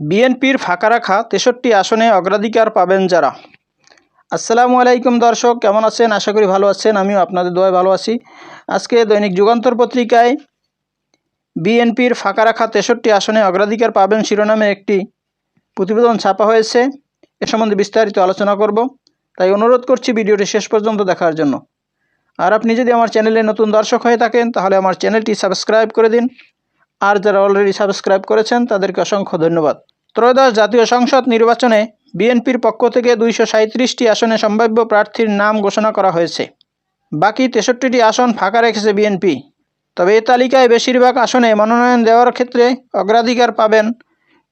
বিএনপির ফাঁকা রাখা তেষট্টি আসনে অগ্রাধিকার পাবেন যারা। আসসালামু আলাইকুম দর্শক, কেমন আছেন? আশা করি ভালো আছেন, আমিও আপনাদের দোয়ায় ভালো আছি। আজকে দৈনিক যুগান্তর পত্রিকায় বিএনপির ফাঁকা রাখা তেষট্টি আসনে অগ্রাধিকার পাবেন শিরোনামে একটি প্রতিবেদন ছাপা হয়েছে। এ সম্বন্ধে বিস্তারিত আলোচনা করব। তাই অনুরোধ করছি ভিডিওটি শেষ পর্যন্ত দেখার জন্য। আর আপনি যদি আমার চ্যানেলে নতুন দর্শক হয়ে থাকেন, তাহলে আমার চ্যানেলটি সাবস্ক্রাইব করে দিন। আর যারা অলরেডি সাবস্ক্রাইব করেছেন, তাদেরকে অসংখ্য ধন্যবাদ। ত্রয়োদশ জাতীয় সংসদ নির্বাচনে বিএনপির পক্ষ থেকে দুইশো সাঁত্রিশটি আসনে সম্ভাব্য প্রার্থীর নাম ঘোষণা করা হয়েছে। বাকি তেষট্টিটি আসন ফাঁকা রেখেছে বিএনপি। তবে এ তালিকায় বেশিরভাগ আসনে মনোনয়ন দেওয়ার ক্ষেত্রে অগ্রাধিকার পাবেন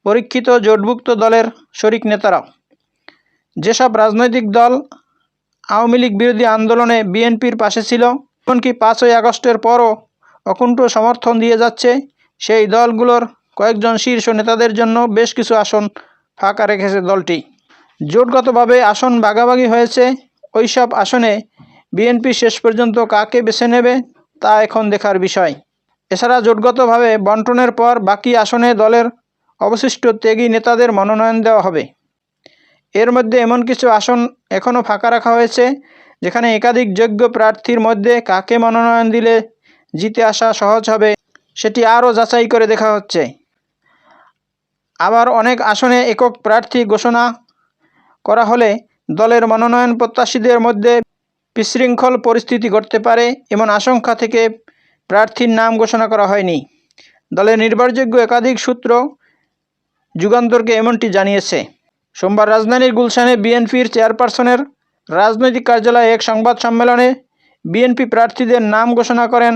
পরীক্ষিত জোটভুক্ত দলের শরিক নেতারা যেসব রাজনৈতিক দল আওয়ামী লীগ বিরোধী আন্দোলনে বিএনপির পাশে ছিল, এমনকি পাঁচই আগস্টের পরও অকুণ্ঠ সমর্থন দিয়ে যাচ্ছে সেই দলগুলোর কয়েকজন শীর্ষ নেতাদের জন্য বেশ কিছু আসন ফাঁকা রেখেছে দলটি। জোটগতভাবে আসন ভাগাভাগি হয়েছে। ওইসব আসনে বিএনপি শেষ পর্যন্ত কাকে বেছে নেবে তা এখন দেখার বিষয়। এছাড়া জোটগতভাবে বন্টনের পর বাকি আসনে দলের অবশিষ্ট ত্যাগী নেতাদের মনোনয়ন দেওয়া হবে। এর মধ্যে এমন কিছু আসন এখনও ফাঁকা রাখা হয়েছে, যেখানে একাধিক যোগ্য প্রার্থীর মধ্যে কাকে মনোনয়ন দিলে জিতে আসা সহজ হবে সেটি আরও যাচাই করে দেখা হচ্ছে। আবার অনেক আসনে একক প্রার্থী ঘোষণা করা হলে দলের মনোনয়ন প্রত্যাশীদের মধ্যে বিশৃঙ্খল পরিস্থিতি ঘটতে পারে এমন আশঙ্কা থেকে প্রার্থীর নাম ঘোষণা করা হয়নি। দলের নির্ভরযোগ্য একাধিক সূত্র যুগান্তরকে এমনটি জানিয়েছে। সোমবার রাজধানীর গুলশানে বিএনপির চেয়ারপারসনের রাজনৈতিক কার্যালয়ে এক সংবাদ সম্মেলনে বিএনপি প্রার্থীদের নাম ঘোষণা করেন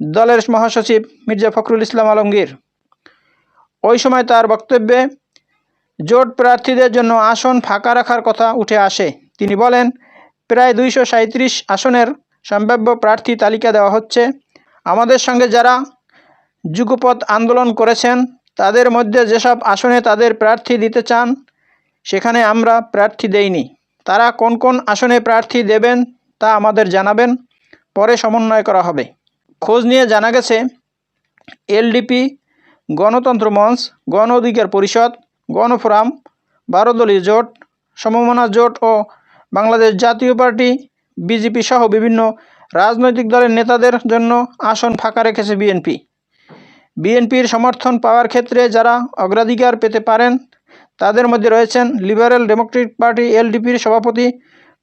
দলের মহাসচিব মির্জা ফখরুল ইসলাম আলমগীর। ওই সময় তার বক্তব্যে জোট প্রার্থীদের জন্য আসন ফাঁকা রাখার কথা উঠে আসে। তিনি বলেন, প্রায় দুইশো আসনের সম্ভাব্য প্রার্থী তালিকা দেওয়া হচ্ছে। আমাদের সঙ্গে যারা যুগপথ আন্দোলন করেছেন, তাদের মধ্যে যেসব আসনে তাদের প্রার্থী দিতে চান, সেখানে আমরা প্রার্থী দেইনি। তারা কোন কোন আসনে প্রার্থী দেবেন তা আমাদের জানাবেন, পরে সমন্বয় করা হবে। খোঁজ নিয়ে জানা গেছে, এলডিপি, গণতন্ত্র মঞ্চ, গণ অধিকার পরিষদ, গণফোরাম বারো দলীয় জোট, সমমনা জোট ও বাংলাদেশ জাতীয় পার্টি, বিজেপি সহ বিভিন্ন রাজনৈতিক দলের নেতাদের জন্য আসন ফাঁকা রেখেছে বিএনপি। বিএনপির সমর্থন পাওয়ার ক্ষেত্রে যারা অগ্রাধিকার পেতে পারেন, তাদের মধ্যে রয়েছেন লিবারেল ডেমোক্রেটিক পার্টি এলডিপির সভাপতি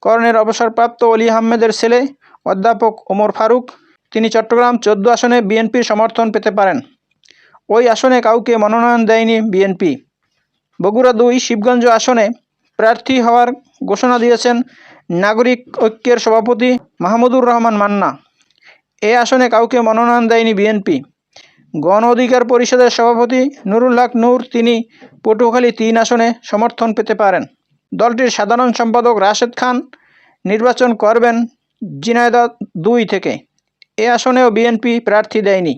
কর্ণের অবসরপ্রাপ্ত অলি আহমেদের ছেলে অধ্যাপক ওমর ফারুক তিনি চট্টগ্রাম চোদ্দ আসনে বিএনপির সমর্থন পেতে পারেন। ওই আসনে কাউকে মনোনয়ন দেয়নি বিএনপি। বগুড়া দুই শিবগঞ্জ আসনে প্রার্থী হওয়ার ঘোষণা দিয়েছেন নাগরিক ঐক্যের সভাপতি মাহমুদুর রহমান মান্না। এ আসনে কাউকে মনোনয়ন দেয়নি বিএনপি। গণ অধিকার পরিষদের সভাপতি নুরুল হক নূর তিনি পটুয়াখালী তিন আসনে সমর্থন পেতে পারেন। দলটির সাধারণ সম্পাদক রাশেদ খান নির্বাচন করবেন ঝিনাইদহ দুই থেকে। এ আসনেও বিএনপি প্রার্থী দেয়নি।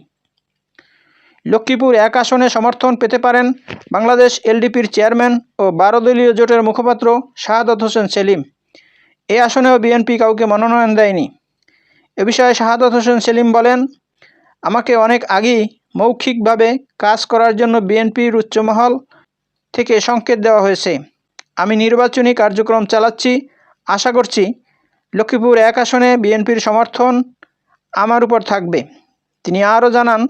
লক্ষ্মীপুর এক আসনে সমর্থন পেতে পারেন বাংলাদেশ এলডিপির চেয়ারম্যান ও বারো দলীয় জোটের মুখপাত্র শাহাদত হোসেন সেলিম। এ আসনেও বিএনপি কাউকে মনোনয়ন দেয়নি। এ বিষয়ে শাহাদত হোসেন সেলিম বলেন, আমাকে অনেক আগেই মৌখিকভাবে কাজ করার জন্য বিএনপির উচ্চমহল থেকে সংকেত দেওয়া হয়েছে। আমি নির্বাচনী কার্যক্রম চালাচ্ছি। আশা করছি লক্ষ্মীপুর এক আসনে বিএনপির সমর্থন আমার উপর থাকবে। তিনি আরও জানান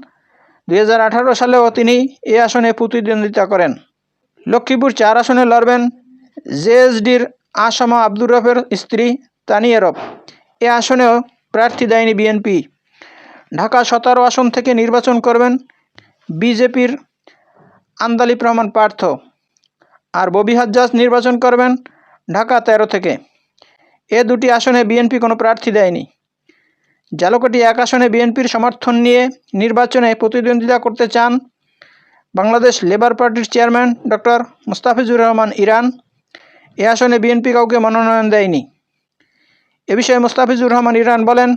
দু হাজার আঠারো সালেও তিনি এ আসনে প্রতিদ্বন্দ্বিতা করেন। লক্ষ্মীপুর চার আসনে লড়বেন জেএসডির আসামা আব্দুর রফের স্ত্রী তানিয়ারব এ আসনেও প্রার্থী দেয়নি বিএনপি। ঢাকা সতেরো আসন থেকে নির্বাচন করবেন বিজেপির আন্দালিব রহমান পার্থ। আর ববি হাজ্জাজ নির্বাচন করবেন ঢাকা তেরো থেকে। এ দুটি আসনে বিএনপি কোনো প্রার্থী দেয়নি। জালকাটি এক আসনে বিএনপির সমর্থন নিয়ে নির্বাচনে প্রতিদ্বন্দ্বিতা করতে চান বাংলাদেশ লেবার পার্টির চেয়ারম্যান ডক্টর মুস্তাফিজুর রহমান ইরান। এ আসনে বিএনপি কাউকে মনোনয়ন দেয়নি। এ বিষয়ে মুস্তাফিজুর রহমান ইরান বলেন,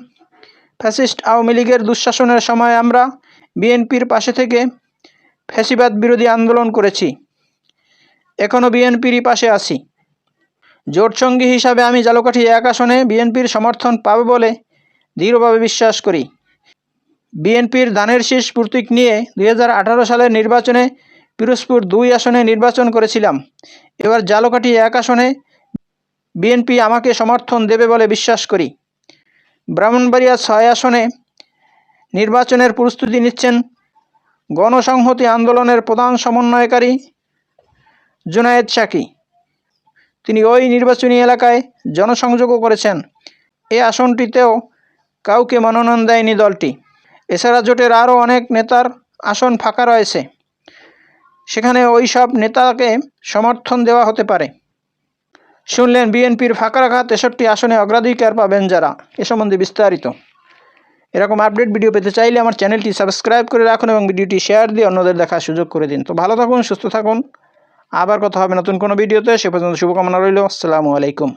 ফ্যাসিস্ট আওয়ামী লীগের দুঃশাসনের সময় আমরা বিএনপির পাশে থেকে ফ্যাসিবাদ বিরোধী আন্দোলন করেছি। এখনও বিএনপিরই পাশে আছি। জোটসঙ্গী হিসাবে আমি জালকাঠি এক আসনে বিএনপির সমর্থন পাবে বলে দৃঢ়ভাবে বিশ্বাস করি। বিএনপির দানের শীষ প্রতীক নিয়ে দুই হাজার আঠারো সালের নির্বাচনে পিরোজপুর দুই আসনে নির্বাচন করেছিলাম। এবার জালকাঠি এক আসনে বিএনপি আমাকে সমর্থন দেবে বলে বিশ্বাস করি। ব্রাহ্মণবাড়িয়া ছয় আসনে নির্বাচনের প্রস্তুতি নিচ্ছেন গণসংহতি আন্দোলনের প্রধান সমন্বয়কারী জুনায়েদ শাকি। তিনি ওই নির্বাচনী এলাকায় জনসংযোগও করেছেন। এই আসনটিতেও কাউকে মনোনয়ন দেয়নি দলটি। এছাড়া জোটের আরও অনেক নেতার আসন ফাঁকা রয়েছে। সেখানে ওই সব নেতাকে সমর্থন দেওয়া হতে পারে। শুনলেন, বিএনপির ফাঁকা রাখা তেষট্টি আসনে অগ্রাধিকার পাবেন যারা। এ সম্বন্ধে বিস্তারিত। এরকম আপডেট ভিডিও পেতে চাইলে আমার চ্যানেলটি সাবস্ক্রাইব করে রাখুন এবং ভিডিওটি শেয়ার দিয়ে অন্যদের দেখার সুযোগ করে দিন। তো ভালো থাকুন, সুস্থ থাকুন। আবার কথা হবে নতুন কোনো ভিডিওতে। সে পর্যন্ত শুভকামনা রইল। আসসালামু আলাইকুম।